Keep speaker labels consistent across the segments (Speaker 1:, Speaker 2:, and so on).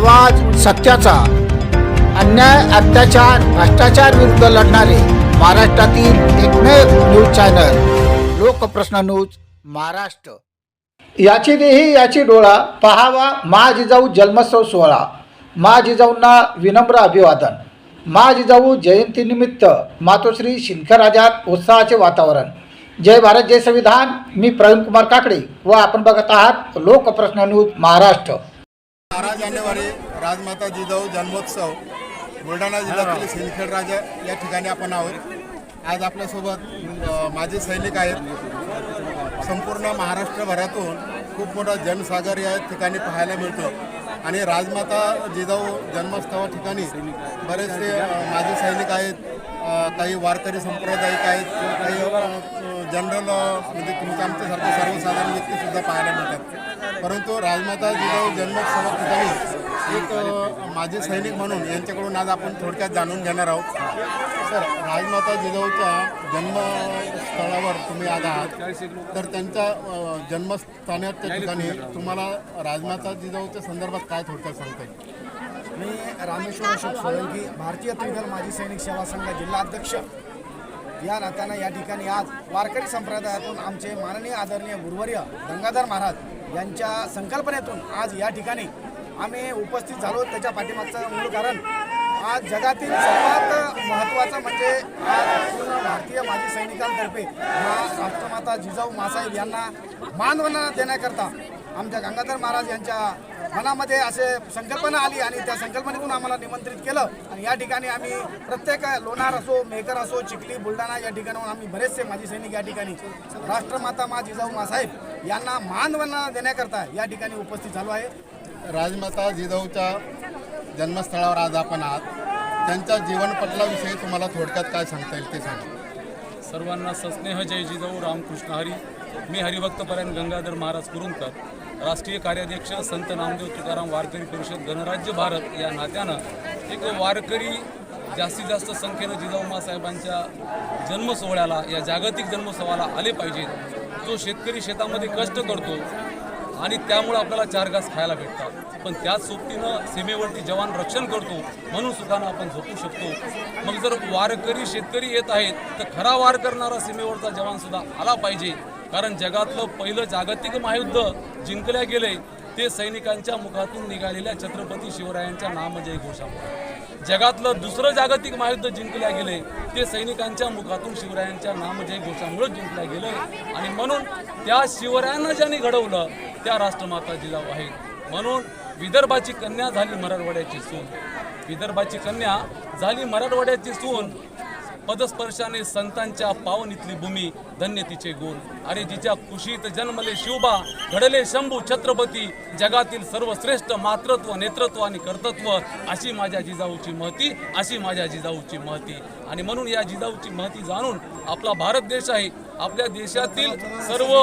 Speaker 1: आवाज सत्याचा. अन्याय अत्याचार भ्रष्टाचार विरुद्ध लढणारे महाराष्ट्रातील एकमेव news channel Lokprashna news Maharashtra. याची देही याची डोळा पहावा मा जिजाऊ जन्मोत्सव सोहळा. मा जिजाऊंना विनम्र अभिवादन. मा जिजाऊ जयंतीनिमित्त मातोश्री शिंखराजात उत्साहाचे वातावरण. जय भारत जय संविधान. मी प्रवीण कुमार काकडे व आपण बघत आहात लोकप्रश्न न्यूज महाराष्ट्र.
Speaker 2: बारा जानेवारी राजमाता जिजाऊ जन्मोत्सव बुलढाणा जिल्ह्यातील सिंदखेड राजा या ठिकाणी आपण आहोत. आज आपल्यासोबत माजी सैनिक आहेत. संपूर्ण महाराष्ट्रभरातून खूप मोठा जनसागर या ठिकाणी पाहायला मिळतो. आणि राजमाता जिजाऊ जन्मोत्सवा ठिकाणी बरेचसे माजी सैनिक आहेत काही वारकरी संप्रदायिक आहेत काही जनरल म्हणजे तुमच्या आमच्यासारखे सर्वसाधारण व्यक्तीसुद्धा पाहायला मिळतात. परंतु राजमाता जिजाऊ जन्मोत्सवा ठिकाणी एक माजी सैनिक म्हणून यांच्याकडून आज आपण थोडक्यात जाणून घेणार आहोत. सर राजमाता जिजाऊच्या जन्मस्थळावर तुम्ही आज आहात. तर त्यांच्या जन्मस्थानाच्या ठिकाणी तुम्हाला राजमाता जिजाऊच्या संदर्भात काय थोडक्यात सांगता येईल?
Speaker 3: मी रामेश्वर अशोक सोळंकी भारतीय त्रिदल माजी सैनिक सेवा संघ जिल्हाध्यक्ष या नात्यानं या ठिकाणी आज वारकरी संप्रदायातून आमचे माननीय आदरणीय गुरुवर्य गंगाधर महाराज यांच्या संकल्पनेतून आज या ठिकाणी आम्ही उपस्थित झालो त्याच्या पाठीमागचं मूळ कारण. आज जगातील सर्वात महत्त्वाचं म्हणजे आज पूर्ण भारतीय माजी सैनिकांतर्फे मा राष्ट्रमाता जिजाऊ मासाहेब यांना मानवंदना देण्याकरता आमच्या गंगाधर महाराज यांच्या मनामध्ये असे संकल्पना आली आणि त्या संकल्पनेतून आम्हाला निमंत्रित केलं. आणि या ठिकाणी आम्ही प्रत्येक लोणार असो मेकर असो चिखली बुलढाणा या ठिकाणाहून आम्ही बरेचसे माजी सैनिक या ठिकाणी राष्ट्रमाता मा जिजाऊ मासाहेब यांना मानवंदना देण्याकरता या ठिकाणी उपस्थित झालो आहे.
Speaker 2: राजमाता जिजाऊच्या जन्मस्थळावर आज आपण आहात. त्यांच्या जीवनपटलाविषयी तुम्हाला थोडक्यात काय सांगता येईल ते सांगा.
Speaker 4: सर्वांना सस्नेह जय जिजाऊ रामकृष्ण हरी. मी हरिभक्तपरायण गंगाधर महाराज कुरुंकर राष्ट्रीय कार्याध्यक्ष संत नामदेव तुकाराम वारकरी परिषद गणराज्य भारत या नात्यानं एक वारकरी जास्तीत जास्त संख्येनं जिजाऊमा साहेबांच्या जन्मसोहळ्याला या जागतिक जन्मोत्सवाला आले पाहिजेत जो शेतकरी शेतामध्ये कष्ट करतो आणि त्यामुळं आपल्याला चार घास खायला भेटतात. पण त्याच सोबतीनं सीमेवरती जवान रक्षण करतो म्हणून सुखानं आपण झोपू शकतो. मग जर वारकरी शेतकरी येत आहेत तर खरा वार करणारा सीमेवरचा जवानसुद्धा आला पाहिजे. कारण जगातलं पहिलं जागतिक महायुद्ध जिंकल्या गेले ते सैनिकांच्या मुखातून निघालेल्या छत्रपती शिवरायांच्या नामजय घोषामुळे. जगातलं दुसरं जागतिक महायुद्ध जिंकल्या गेले ते सैनिकांच्या मुखातून शिवरायांच्या नामजय घोषामुळे जिंकल्या गेलं. आणि म्हणून त्या शिवरायांना ज्यांनी घडवलं त्या राष्ट्रमाता जिजाऊ आहेत म्हणून विदर्भाची कन्या झाली मराठवाड्याची सून. विदर्भाची कन्या झाली मराठवाड्याची सून. पदस्पर्शाने संतांच्या पावनीतली भूमी धन्य तिचे गुण. आणि जिच्या कुशीत जन्मले शिवबा घडले शंभू छत्रपती जगातील सर्वश्रेष्ठ मातृत्व नेतृत्व आणि कर्तृत्व अशी माझ्या जिजाऊची महती अशी माझ्या जिजाऊची महती. आणि म्हणून या जिजाऊची महती जाणून आपला भारत देश आहे. आपल्या देशातील सर्व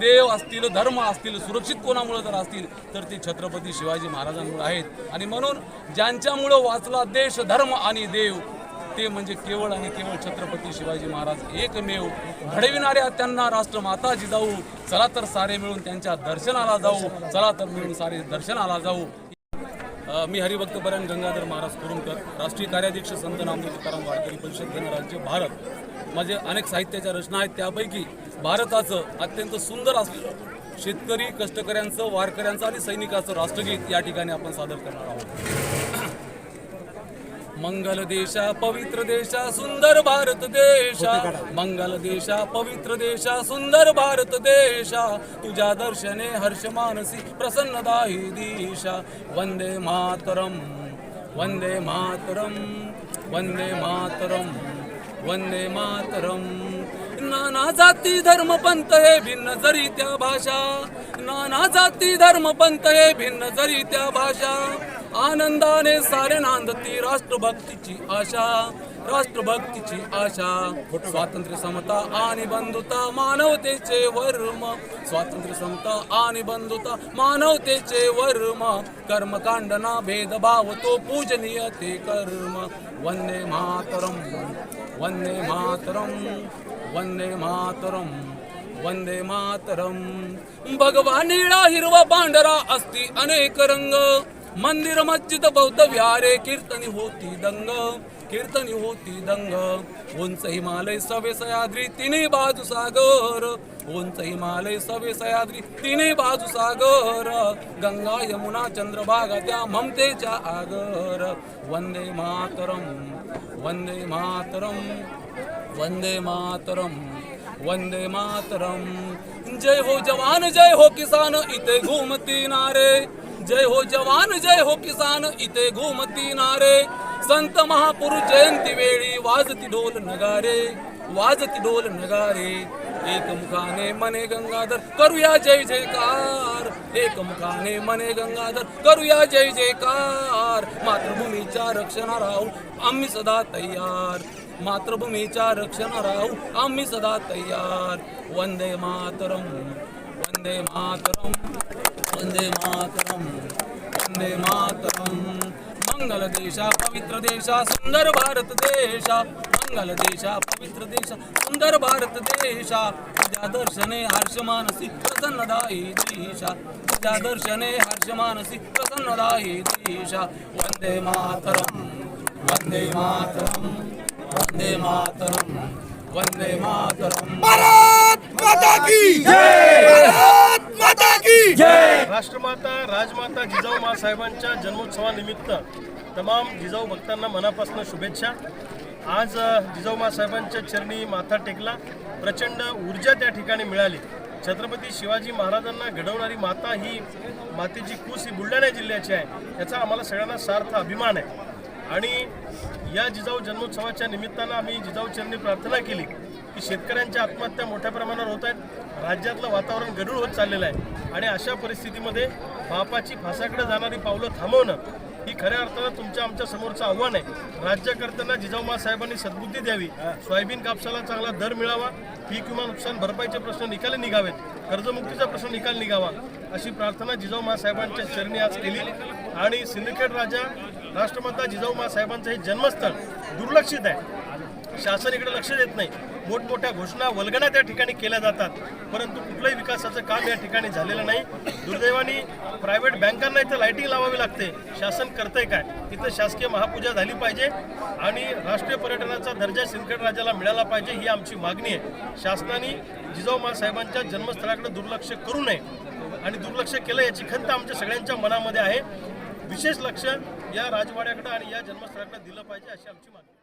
Speaker 4: देव असतील धर्म असतील सुरक्षित कोणामुळे जर असतील तर ते छत्रपती शिवाजी महाराजांमुळे आहेत. आणि म्हणून ज्यांच्यामुळं वाचला देश धर्म आणि देव ते म्हणजे केवळ आणि केवळ छत्रपती शिवाजी महाराज एकमेव. घडविणाऱ्या त्यांना राष्ट्रमाता जिजाऊ. चला तर सारे मिळून त्यांच्या दर्शनाला जाऊ. चला तर मिळून सारे दर्शनाला जाऊ. मी हरिभक्त बऱ्यान गंगाधर महाराज कुरुमकर राष्ट्रीय कार्याध्यक्ष संत नामदेव तुकाराम वाडकरी परिषद गणराज्य भारत. माझे अनेक साहित्याच्या रचना आहेत त्यापैकी भारताचं अत्यंत सुंदर असलेलं शेतकरी कष्टकऱ्यांचं वारकऱ्यांचं आणि सैनिकाचं राष्ट्रगीत या ठिकाणी आपण सादर करणार आहोत. मंगल देशा पवित्र देशा सुंदर भारत देशा. मंगल देशा पवित्र देशा सुंदर भारत देशा. तुझ्या दर्शने हर्ष मानसी प्रसन्नदाही दिशा. वंदे मातरम वंदे मातरम वंदे मातरम वंदे मातरम. नाना जाती धर्म पंत हे भिन्न जरी त्या भाषा. नाना जाती धर्म पंत हे भिन्न जरी त्या भाषा. आनंदाने सारे नांदती राष्ट्रभक्तीची आशा. राष्ट्रभक्तीची आशा. स्वातंत्र्य समता आणि बंधुता मानवतेचे वर्म. स्वातंत्र्य समता आणि बंधुता मानवतेचे वर्म. कर्मकांडना भेदभाव तो पूजनीय ते कर्म. वन्ने मातरम. वन्ने मातरम. वंदे मातरम वंदे मातरम। भगवा निळा हिरवा पांढरा असती अनेक रंग। मंदिर मस्जिद बौद्ध विहारे कीर्तनी होती दंग कीर्तनी होती दंग। उंच हिमालय सवे सह्याद्री तिने बाजू सागर। उंच हिमालय सवे सह्याद्री तिने बाजू सागर। गंगा यमुना चंद्रभागा त्या ममतेच्या आगर। वंदे मातरम वंदे मातरम। वंदे मातरम वंदे मातरम। जय हो जवान जय हो किसान इथे घुमती नारे। जय हो जवान जय हो किसान इथे घुमती नारे। संत महापुरुष जयंती वेळी वाजती ढोल नगारे वाजती ढोल नगारे। एक मुखाने मने गंगाधर करूया जय जयकार। एक मुखाने मने गंगाधर करूया जय जयकार। मातृभूमीच्या रक्षणा राहू आम्ही सदा तयार। मातृभूमीच्या रक्षण राहू. आम्ही सदा तयार. वंदे मातरम. वंदे मातरम. वंदे मातरम. वंदे मातरम. मंगल देशा पवित्र देशा सुंदर भारत देशा. मंगल देशा पवित्र देशा सुंदर भारत देशा. तुझ्या दर्शने हर्ष मानसी प्रसन्नदायी देशा. तुझ्या दर्शने हर्ष मानसी प्रसन्नदायी देशा. वंदे मातरम. वंदे मातरम. वंदे मातरम वंदे मातरम।
Speaker 5: राष्ट्रमाता राजमाता जिजाऊ मासाहेबांच्या जन्मोत्सवानिमित्त तमाम जिजाऊ भक्तांना मनापासून शुभेच्छा. आज जिजाऊ मासाहेबांच्या चरणी माथा टेकला. प्रचंड ऊर्जा त्या ठिकाणी मिळाली. छत्रपती शिवाजी महाराजांना घडवणारी माता ही मातेची कूस ही बुलढाणा जिल्ह्याची आहे. याचा आम्हाला सगळ्यांना सार्थ अभिमान आहे. आणि या जिजाऊ जन्मोत्सवाच्या निमित्तानं आम्ही जिजाऊ चरणी प्रार्थना केली की शेतकऱ्यांच्या आत्महत्या मोठ्या प्रमाणावर होत आहेत राज्यातलं वातावरण गढूळ होत चाललेलं आहे आणि अशा परिस्थितीमध्ये बापाची फासाकडे जाणारी पावलं थांबवणं ही खऱ्या अर्थानं तुमच्या आमच्या समोरचं आव्हान आहे. राज्यकर्त्यांना जिजाऊ साहेबांनी सद्बुद्धी द्यावी सोयाबीन कापसाला चांगला दर मिळावा पीक विमा नुकसान भरपाईचे प्रश्न निकाली निघावेत कर्जमुक्तीचा प्रश्न निकाल निघावा अशी प्रार्थना जिजाऊ साहेबांच्या चरणी आज केली. आणि सिंदखेड राजा राष्ट्रमाता जिजाऊ साहेबांचं हे जन्मस्थळ दुर्लक्षित आहे. शासन इकडे लक्ष देत नाही. मोठमोठ्या घोषणा वल्गना त्या ठिकाणी केल्या जातात. परंतु कुठलंही विकासाचं काम या ठिकाणी झालेलं नाही. दुर्दैवाने प्रायव्हेट बँकांना इथं लाईटिंग लावावी लागते. शासन करतंय काय? इथं शासकीय महापूजा झाली पाहिजे आणि राष्ट्रीय पर्यटनाचा दर्जा सिंदखेड राजाला मिळाला पाहिजे ही आमची मागणी आहे. शासनाने जिजाऊ साहेबांच्या जन्मस्थळाकडे दुर्लक्ष करू नये आणि दुर्लक्ष केलं याची खंत आमच्या सगळ्यांच्या मनामध्ये आहे. विशेष लक्ष या राजवाड्याकडे आणि या जन्मस्थळाकडे दिलं पाहिजे अशी आमची मागणी